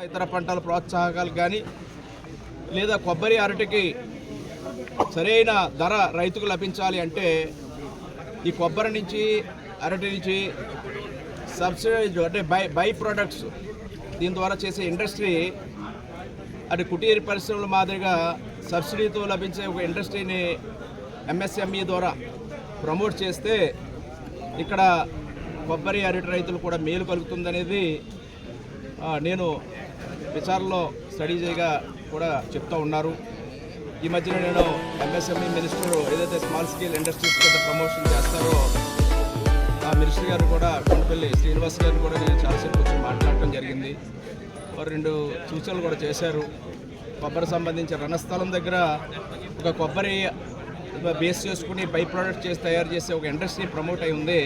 ఇతర పంటల ప్రోత్సాహకాలు కానీ లేదా కొబ్బరి అరటికి సరైన ధర రైతుకు లభించాలి అంటే ఈ కొబ్బరి నుంచి అరటి నుంచి సబ్సిడైజ్ అంటే బై బై ప్రొడక్ట్స్ దీని ద్వారా చేసే ఇండస్ట్రీ అటు కుటీర పరిశ్రమల మాదిరిగా సబ్సిడీతో లభించే ఒక ఇండస్ట్రీని ఎంఎస్ఎంఈ ద్వారా ప్రమోట్ చేస్తే ఇక్కడ కొబ్బరి అరటి రైతులు కూడా మేలు కలుగుతుందనేది నేను విచారణలో స్టడీ చేయగా కూడా చెప్తూ ఉన్నారు. ఈ మధ్యన నేను ఎంఎస్ఎంఈ మినిస్టర్ ఏదైతే స్మాల్ స్కేల్ ఇండస్ట్రీస్ కింద ప్రమోషన్ చేస్తారో ఆ మినిస్టర్ గారు కూడా కొండపల్లి శ్రీనివాస్ గారు కూడా నేను చాలాసేపు వచ్చి మాట్లాడటం జరిగింది. వారు రెండు సూచనలు కూడా చేశారు. కొబ్బరి సంబంధించిన రణస్థలం దగ్గర ఒక కొబ్బరి బేస్ చేసుకుని బై ప్రోడక్ట్ చేసి తయారు చేసే ఒక ఇండస్ట్రీ ప్రమోట్ అయి ఉంది.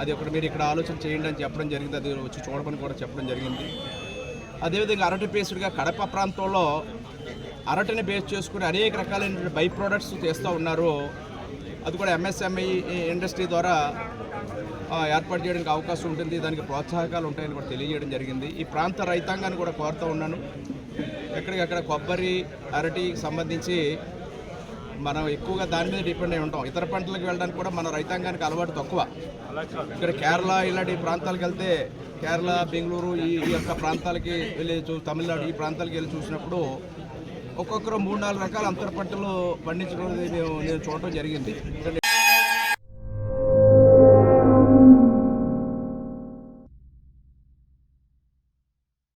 అది ఒకటి మీరు ఇక్కడ ఆలోచన చేయండి అని చెప్పడం జరిగింది. అది వచ్చి చూడమని కూడా చెప్పడం జరిగింది. అదేవిధంగా అరటి బేస్డ్గా కడప ప్రాంతంలో అరటిని బేస్ చేసుకుని అనేక రకాలైన బై ప్రోడక్ట్స్ చేస్తూ ఉన్నారు. అది కూడా ఎంఎస్ఎంఈ ఇండస్ట్రీ ద్వారా ఏర్పాటు చేయడానికి అవకాశం ఉంటుంది. దానికి ప్రోత్సాహకాలు ఉంటాయని కూడా తెలియజేయడం జరిగింది. ఈ ప్రాంత రైతాంగాన్ని కూడా కోరుతూ ఉన్నాను. ఎక్కడికక్కడ కొబ్బరి అరటికి సంబంధించి మనం ఎక్కువగా దాని మీద డిపెండ్ అయి ఉంటాం. ఇతర పంటలకు వెళ్ళడానికి కూడా మన రైతాంగానికి అలవాటు తక్కువ. ఇక్కడ కేరళ ఇలాంటి ప్రాంతాలకు వెళ్తే కేరళ బెంగళూరు ఈ యొక్క ప్రాంతాలకి వెళ్ళి చూ తమిళనాడు ఈ ప్రాంతాలకి వెళ్ళి చూసినప్పుడు ఒక్కొక్కరు మూడు నాలుగు రకాల అంతర పంటలు పండించడం మేము నేను చూడటం జరిగింది.